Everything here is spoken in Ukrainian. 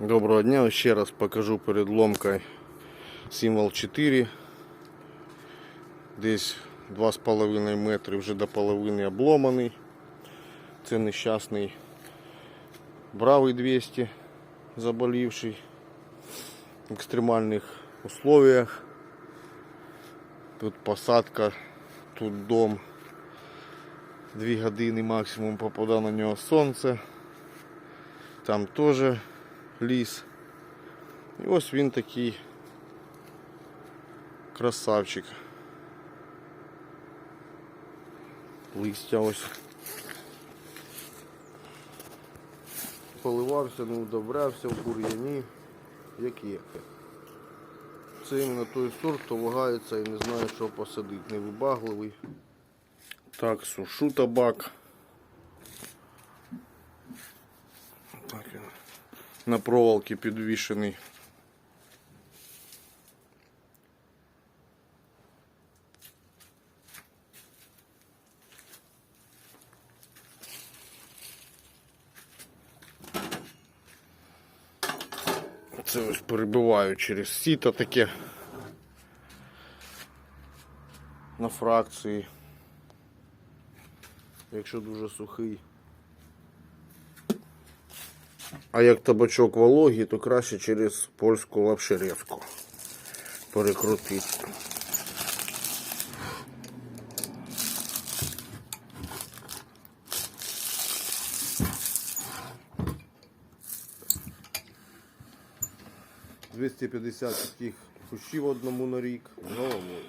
Доброго дня, ще раз покажу перед ломкою символ 4. Десь 2,5 метри вже до половини обломаний. Це нещасний бравий 200 заболівший в екстремальних условиях. Тут посадка, тут дом. Дві години максимум попадає на нього сонце. Там теж ліс. І ось він такий красавчик. Листя ось. Поливався, не удобрявся в бур'яні, як є. Це іменно той сорт, хто вагається і не знає, що посадити. Невибагливий. Так, сушу табак. Так він на проволокі підвішений. Це ось перебиваю через сіто таке на фракції. Якщо дуже сухий. А як табачок вологий, то краще через польську лапшерезку перекрутити. Двісті п'ятдесят таких кущів одному на рік головою.